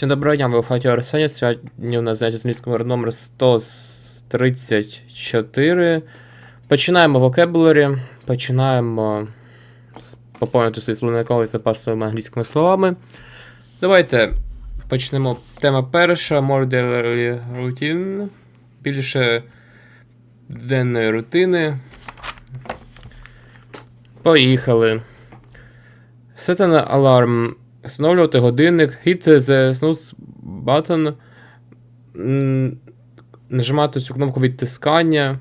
Всім доброго дня, ви у хаті Арсені. Сьогодні у нас заняття з англійським номер 134. Починаємо vocabulary, починаємо поповнити свій словниковий запас своїми англійськими словами. Давайте почнемо. Тема перша: more routine. Більше денної рутини. Поїхали. Set an alarm. Встановлювати годинник, hit the snooze button, нажимати цю кнопку відтискання,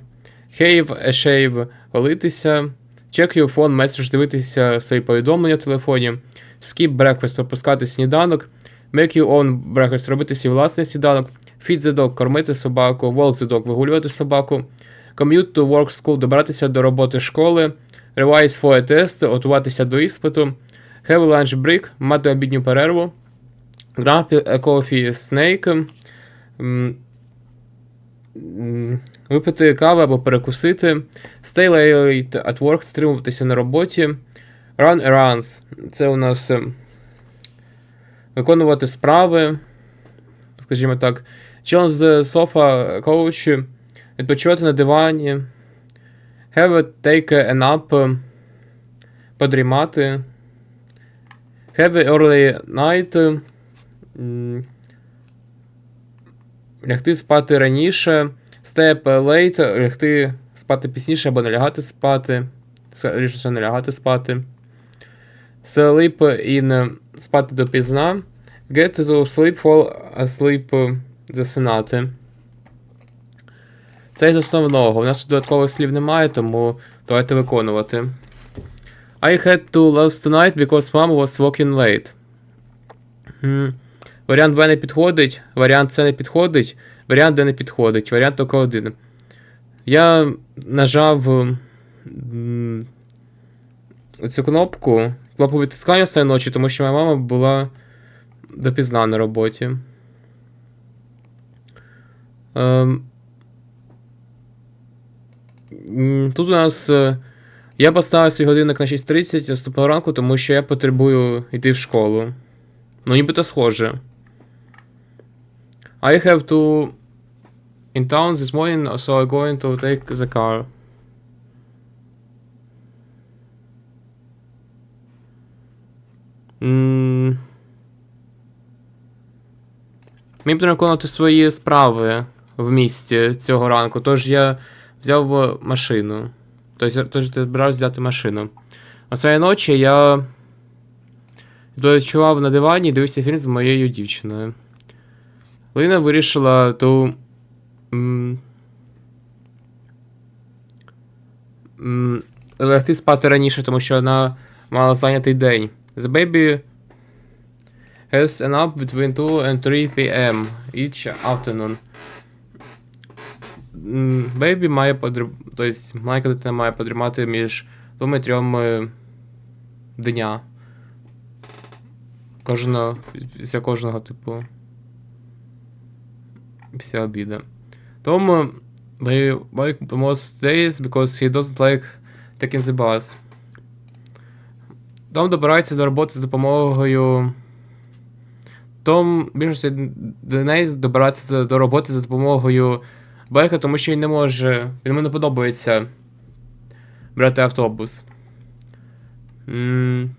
have a shave, голитися, check your phone message, дивитися свої повідомлення в телефоні, skip breakfast, пропускати сніданок, make your own breakfast, робити свій власний сніданок, feed the dog, кормити собаку, walk the dog, вигулювати собаку, commute to work school, добиратися до роботи школи, revise for a test, готуватися до іспиту, Have a lunch break, мати обідню перерву. Grab a coffee snake. Випити каву або перекусити. Stay late at work, стримуватися на роботі. Run errands. Це у нас е, виконувати справи. Скажімо так. Chill the sofa couch. Відпочивати на дивані. Have a take a nap. Подрімати. A early night. Лягти спати раніше. Stay up late. Лягти спати пізніше або не лягати спати. Скоріше не лягати спати. Sleep in. Спати допізна. Get to sleep, fall asleep. Засинати. Це з основного. У нас тут додаткових слів немає, тому давайте виконувати. I had to last night because mom was working late. М, Варіант Б не підходить, варіант С не підходить, варіант Д не підходить, варіант тільки один. Я нажав цю кнопку, кнопку відтискання цієї ночі, тому що моя мама була допізна на роботі. Ем, Тут у нас. Я поставив свій годинник на 6.30 наступного ранку, тому що я потребую йти в школу. Ну, нібито схоже. I have to in town this morning, so I'm going to take the car. Мені потрібно виконувати свої справи в місті цього ранку, тож я взяв машину. Тож ти збирався взяти машину. А цієї ночі я дочував на дивані і дивився фільм з моєю дівчиною. Лина вирішила ту. М, спати раніше, тому що вона мала зайнятий день. The baby has an up between 2 and 3 p.m. each afternoon. Бейбі має подріб... Тобто маленька дитина має подрімати між двома і трьома дня. Кожного. Після кожного, типу. Після обіду. Тому work most days because he doesn't like taking the bus. Том добирається до роботи з допомогою. Том більшості дней добирається до роботи за допомогою байка, тому що він не може. Йому не подобається брати автобус. М.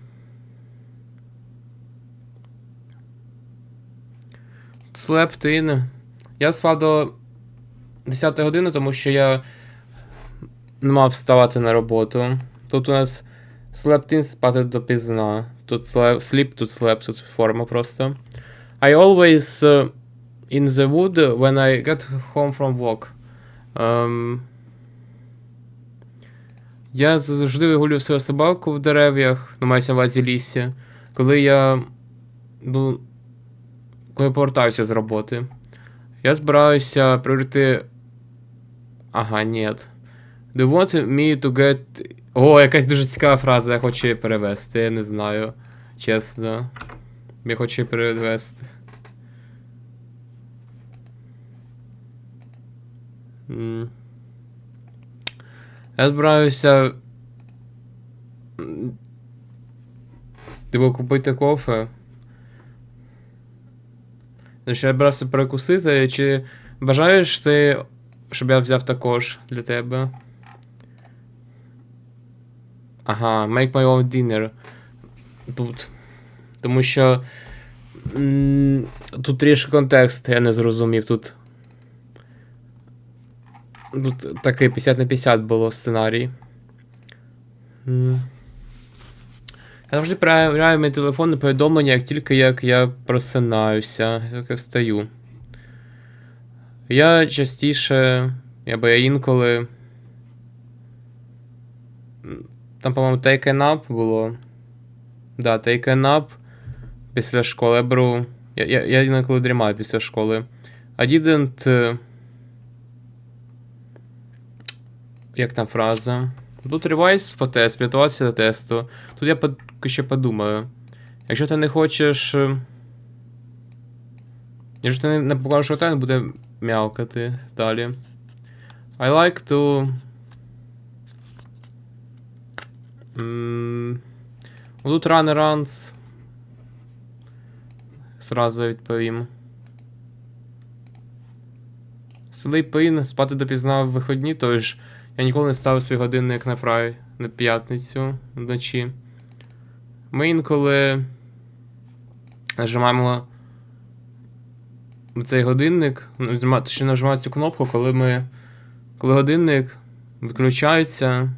Slept in. Я спав до 10 години, тому що я не мав вставати на роботу. Тут у нас in спати допізна. Тут sleep, sleep, тут slept, тут форма просто. I always in the wood when I get home from work. Ем, я завжди вигулюю свою собаку в дерев'ях, ну мається на увазі лісі, коли я. Ну. Коли повертаюся з роботи. Я збираюся прийти. Ага, ні. Do you want me to get. О, якась дуже цікава фраза, я хочу її перевести, я не знаю. Чесно. Я хочу її перевести. Я збираюся. м, Типу купити кофе. Тому я брався перекусити, чи бажаєш ти, щоб я взяв також для тебе? Ага, make my own dinner. Тут. Тому що. Тут трішки контекст, я не зрозумів. Тут. Тут такий 50 на 50 було сценарій. Я завжди перевіряю мій телефон повідомлення, як тільки як я просинаюся, як я встаю. Я частіше, або я інколи. Там, по-моєму, take a nap було. Да, take a nap після школи. Я. Я, я, інколи дрімаю після школи. I didn't. Як там фраза? Тут ревайс по тест, підготуватися до тесту. Тут я под... ще подумаю. Якщо ти не хочеш. е, Якщо ти не, покажеш рота, буде м'явкати далі. I like to. М, Тут run runs. Сразу відповім. Sleep in, спати допізна в виходні, тож я ніколи не ставив свій годинник на фрай на п'ятницю вночі. Ми інколи нажимаємо цей годинник, точніше нажимаємо цю кнопку, коли ми. Коли годинник виключається.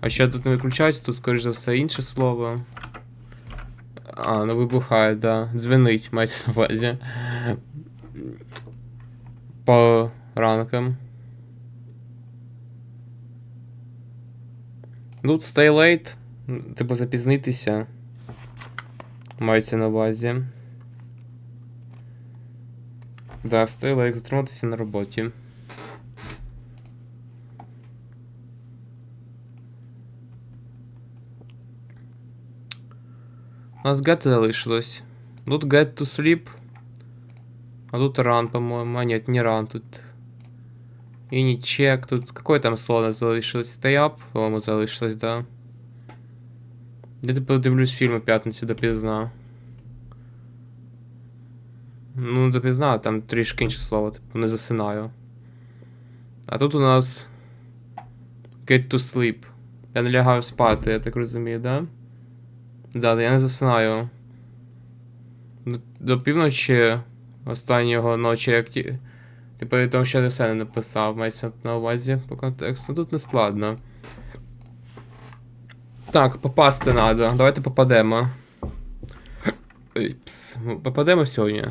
А ще тут не виключається, тут, скоріш за все, інше слово. А, ну вибухає, да. Дзвенить, мається на увазі. По ранкам. Тут stay late. Типу запізнитися. Мається на увазі. Да, stay late, затриматися на роботі. У нас get залишилось. Тут get to sleep. А тут run, по-моему. А нет, не run, тут. Check. Тут какое там слово у нас залишилось? Up, по-моему, залишилось, да. Я подивлюсь фільм у п'ятницю допізна. Ну, допізна, там трішки інше слово, типу, не засинаю. А тут у нас. Get to sleep. Я не лягаю спати, я так розумію, да? Да, я не засинаю. До півночі останнього ночі, як Типу, тому що я все не написав, мається на увазі по контексту. Тут не складно. Так, попасти треба. Давайте попадемо. Ой, пс. Попадемо сьогодні.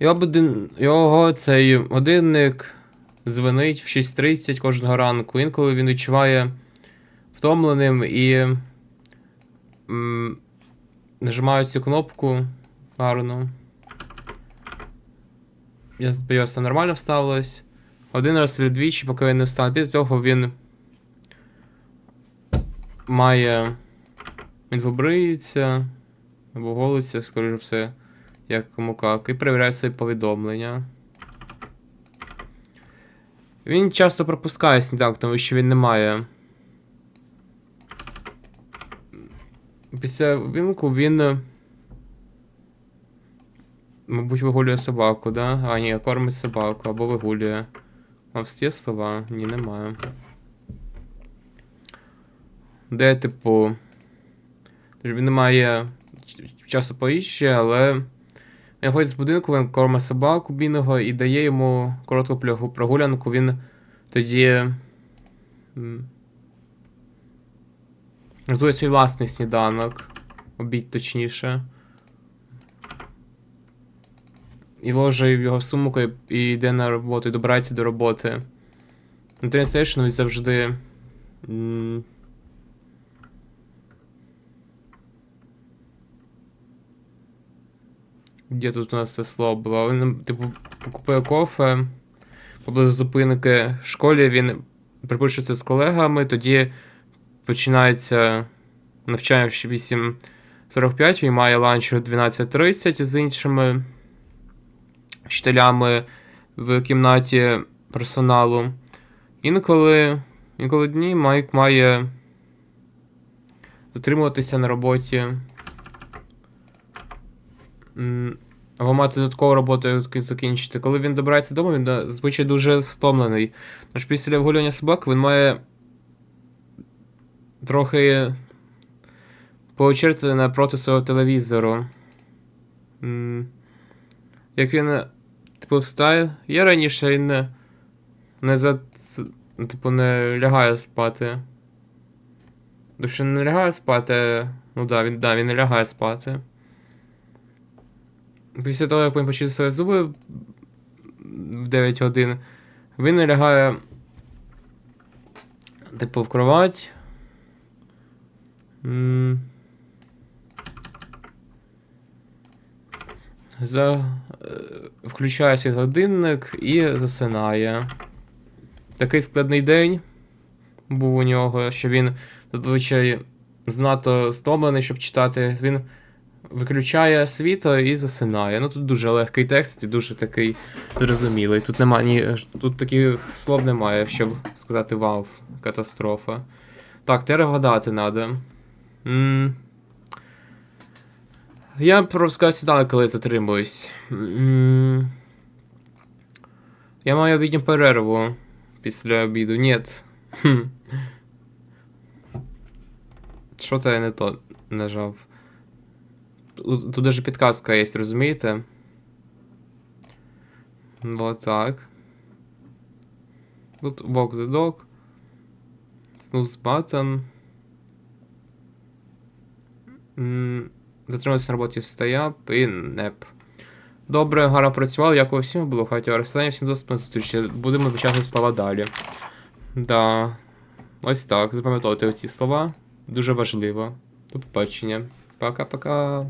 Його, будин... Його цей годинник дзвонить в 6.30 кожного ранку. Інколи він відчуває втомленим і. Нажимаю цю кнопку гарно. Я сподіваюся, нормально вставилось. Один раз чи двічі, поки він не встав. Після цього він має. Він побриється, або голиться, скоріше все, як кому как, і перевіряє свої повідомлення. Він часто пропускає сніданок, тому що він не має. Після вінку він. Мабуть, вигулює собаку, да? А, ні, кормить собаку або вигулює. А в є слова? Ні, немає. Де, типу. Тож він не має часу поїжджі, але. Він ходить з будинку, він кормить собаку бідного і дає йому коротку прогулянку, він тоді. Готує свій власний сніданок. Обід точніше. І ложить в його сумку і- йде на роботу, і добирається до роботи. На він завжди. Де тут у нас це слово було? Він, типу, купує кофе поблизу зупинки в школі, він припишеться з колегами, тоді починається навчання в 8.45, він має ланч о 12.30 з іншими вчителями в кімнаті персоналу. Інколи, інколи дні Майк має затримуватися на роботі або мати додаткову роботу закінчити. Коли він добирається додому, він е, зазвичай дуже стомлений. Тож після вигулювання собак він має трохи повечеряти напроти свого телевізору. Як він, типу. Я раніше не, не за. Типу, не лягає спати. Що не лягає спати. Ну да, він, да, він не лягає спати. Після того, як він почистив свої зуби в 9 годин, він не лягає. Типу, в кровать. За... е, Включає свій годинник і засинає. Такий складний день був у нього, що він зазвичай знато стомлений, щоб читати. Він виключає світло і засинає. Ну тут дуже легкий текст і дуже такий зрозумілий. Тут нема ні. Тут таких слов немає, щоб сказати вау, катастрофа. Так, тепер вгадати треба. Я просто сідали, коли затримуюсь. Я маю обідню перерву після обіду. Хм. Що то я не то нажав? Тут даже підказка є, розумієте? Вот так. Тут walk the dog. Snooze button. Затримався на роботі стояп і неп. Добре, гарно працював, дякую всім, було хаті Арсенів, всім до зустрічі. Будемо вивчати слова далі. Да. Ось так, запам'ятовуйте ці слова. Дуже важливо. До побачення. Пока-пока.